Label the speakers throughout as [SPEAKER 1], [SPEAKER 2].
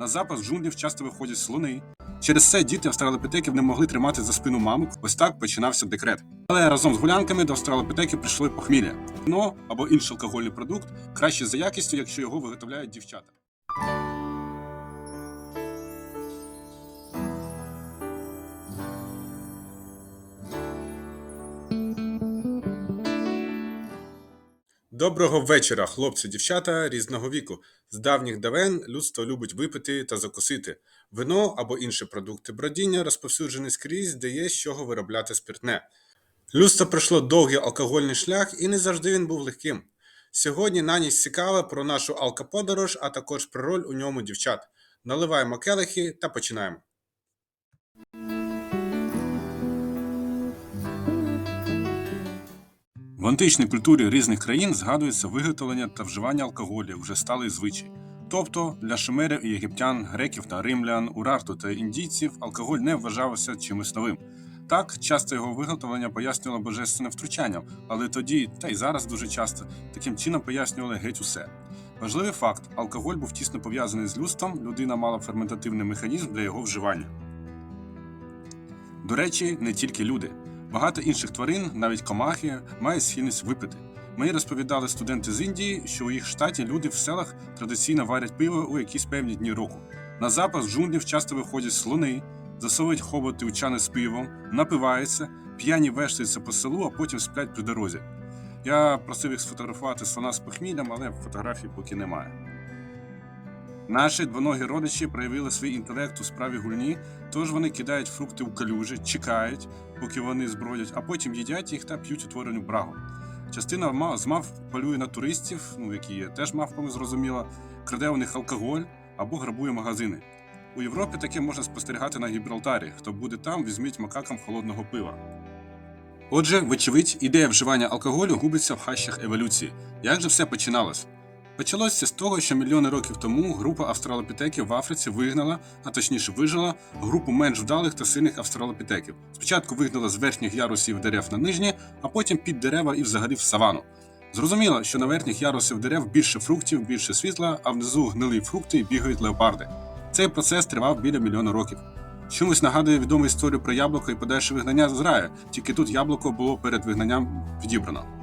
[SPEAKER 1] На запас з джунглів часто виходять слони. Через це діти австралопітеків не могли тримати за спину мамок. Ось так починався декрет. Але разом з гулянками до австралопітеків прийшли похмілля. Вино або інший алкогольний продукт краще за якістю, якщо його виготовляють дівчата. Доброго вечора, хлопці, дівчата різного віку. З давніх давен людство любить випити та закусити. Вино або інші продукти бродіння розповсюджені скрізь, де є з чого виробляти спиртне. Людство пройшло довгий алкогольний шлях і не завжди він був легким. Сьогодні на ніч цікаве про нашу алкоподорож, а також про роль у ньому дівчат. Наливаємо келихи та починаємо. В античній культурі різних країн згадується виготовлення та вживання алкоголю вже сталий звичай. Тобто для шумерів і єгиптян, греків та римлян, урарту та індійців алкоголь не вважався чимось новим. Так, часто його виготовлення пояснювало божественним втручанням, але тоді, та й зараз дуже часто, таким чином пояснювали геть усе. Важливий факт: алкоголь був тісно пов'язаний з людством, людина мала ферментативний механізм для його вживання. До речі, не тільки люди. Багато інших тварин, навіть комахи, мають схильність випити. Мені розповідали студенти з Індії, що у їх штаті люди в селах традиційно варять пиво у якісь певні дні року. На запас джунглів часто виходять слони, засовують хоботи у з пивом, напиваються, п'яні вештаються по селу, а потім сплять при дорозі. Я просив їх сфотографувати слона з похміллям, але фотографій поки немає. Наші двоногі родичі проявили свій інтелект у справі гульні, тож вони кидають фрукти у калюжі, чекають, поки вони збродять, а потім їдять їх та п'ють утворену брагу. Частина з мав полює на туристів, ну які є теж мавпами зрозуміло, краде у них алкоголь або грабує магазини. У Європі таке можна спостерігати на Гібралтарі. Хто буде там, візьміть макакам холодного пива. Отже, вочевидь, ідея вживання алкоголю губиться в хащах еволюції. Як же все починалось? Почалося з того, що мільйони років тому група австралопітеків в Африці вигнала, а точніше вижила, групу менш вдалих та сильних австралопітеків. Спочатку вигнала з верхніх ярусів дерев на нижні, а потім під дерева і взагалі в савану. Зрозуміло, що на верхніх ярусів дерев більше фруктів, більше світла, а внизу гнилі фрукти і бігають леопарди. Цей процес тривав біля мільйона років. Чомусь нагадує відому історію про яблуко і подальше вигнання з раю, тільки тут яблуко було перед вигнанням відібрано.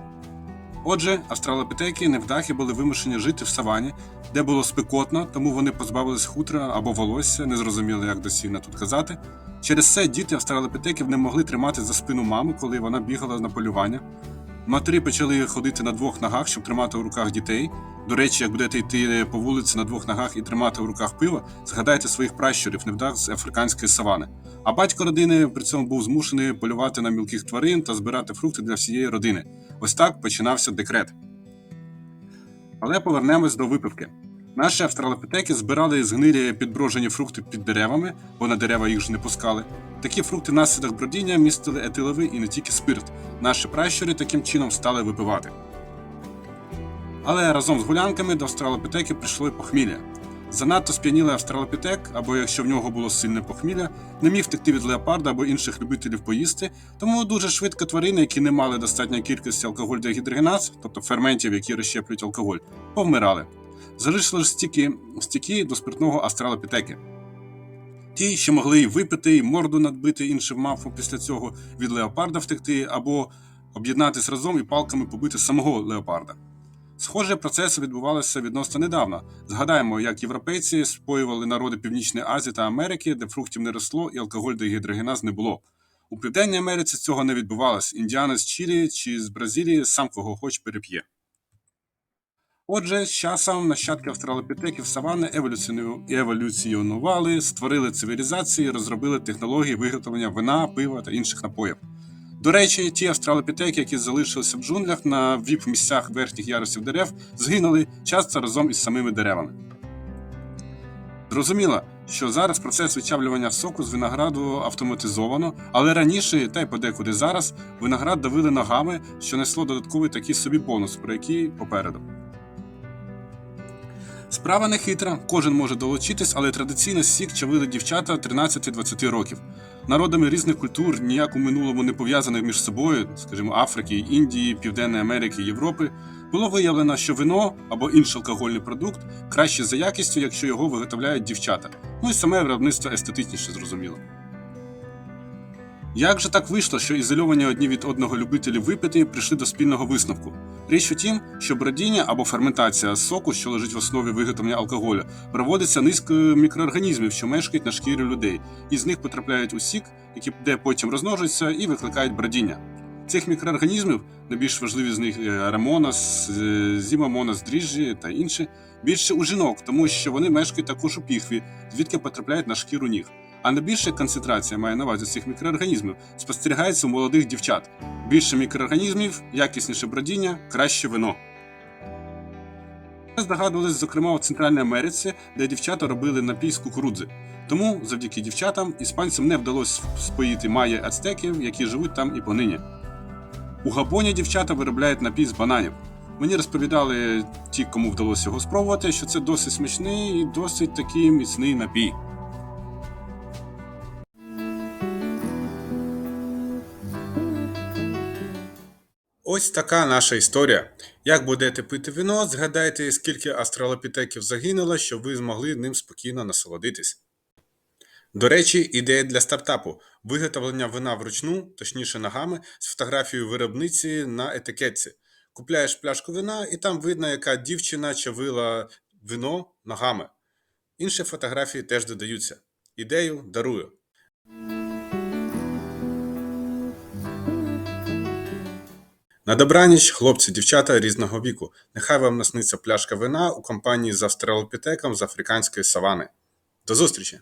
[SPEAKER 1] Отже, австралопітеки невдахи були вимушені жити в савані, де було спекотно, тому вони позбавились хутра або волосся, не зрозуміло, як доцільно тут казати. Через це діти австралопітеків не могли тримати за спину маму, коли вона бігала на полювання. Матері почали ходити на двох ногах, щоб тримати в руках дітей. До речі, як будете йти по вулиці на двох ногах і тримати в руках пиво, згадайте своїх пращурів, невдах з африканської савани. А батько родини при цьому був змушений полювати на мілких тварин та збирати фрукти для всієї родини. Ось так починався декрет. Але повернемось до випивки. Наші австралопітеки збирали згнилі підброжені фрукти під деревами, бо на дерева їх ж не пускали. Такі фрукти внаслідок бродіння містили етиловий і не тільки спирт. Наші пращури таким чином стали випивати. Але разом з гулянками до австралопітеків прийшло похмілля. Занадто сп'янілий австралопітек, або якщо в нього було сильне похмілля, не міг втекти від леопарда або інших любителів поїсти, тому дуже швидко тварини, які не мали достатньої кількості алкоголь-дегідрогеназ, тобто ферментів, які розщеплюють алкоголь, повмирали. Залишили ж стільки, стільки до спиртного австралопітеки. Ті, що могли й випити, і морду надбити іншим мавпам після цього від леопарда втекти, або об'єднатись разом і палками побити самого леопарда. Схожі процеси відбувалися відносно недавно. Згадаємо, як європейці споювали народи Північної Азії та Америки, де фруктів не росло і алкоголь дегідрогеназ не було. У Південній Америці цього не відбувалось. Індіанець з Чилі чи з Бразилії сам кого хоч переп'є. Отже, з часом нащадки австралопітеків савани еволюціонували, створили цивілізації, розробили технології виготовлення вина, пива та інших напоїв. До речі, ті австралопітеки, які залишилися в джунглях на віп місцях верхніх ярусів дерев, згинули часто разом із самими деревами. Зрозуміло, що зараз процес відчавлювання соку з винограду автоматизовано, але раніше, та й подекуди зараз, виноград давили ногами, що несло додатковий такий собі бонус, про який попереду. Справа не хитра, кожен може долучитись, але традиційно сік чавили дівчата 13-20 років. Народами різних культур, ніяк у минулому не пов'язаних між собою, скажімо, Африки, Індії, Південної Америки, Європи, Було виявлено, що вино або інший алкогольний продукт краще за якістю, якщо його виготовляють дівчата. Ну і саме виробництво естетичніше зрозуміло. Як же так вийшло, що ізольовані одні від одного любителі випити прийшли до спільного висновку? Річ у тім, що бродіння або ферментація соку, що лежить в основі виготовлення алкоголю, проводиться низкою мікроорганізмів, що мешкають на шкірі людей, і з них потрапляють у сік, які де потім розмножуються і викликають бродіння. Цих мікроорганізмів, найбільш важливі з них е, арамонас, е, дріжджі та інші, більше у жінок, тому що вони мешкають також у піхві, звідки потрапляють на шкіру ніг. А найбільша концентрація має на увазі цих мікроорганізмів спостерігається у молодих дівчат. Більше мікроорганізмів, якісніше бродіння, краще вино. Ми здогадувались, зокрема, у Центральній Америці, де дівчата робили напій з кукурудзи. Тому, завдяки дівчатам, іспанцям не вдалося споїти майя ацтеків, які живуть там і понині. У Габоні дівчата виробляють напій з бананів. Мені розповідали ті, кому вдалося його спробувати, що це досить смачний і досить такий міцний напій. Ось така наша історія. Як будете пити вино, згадайте, скільки астралопітеків загинуло, щоб ви змогли ним спокійно насолодитись. До речі, ідея для стартапу виготовлення вина вручну, точніше ногами, з фотографією виробниці на етикетці. Купляєш пляшку вина, і там видно, яка дівчина чавила вино ногами. Інші фотографії теж додаються. Ідею дарую. На добраніч, хлопці, дівчата різного віку. Нехай вам насниться пляшка вина у компанії з австралопітеком з африканської савани. До зустрічі!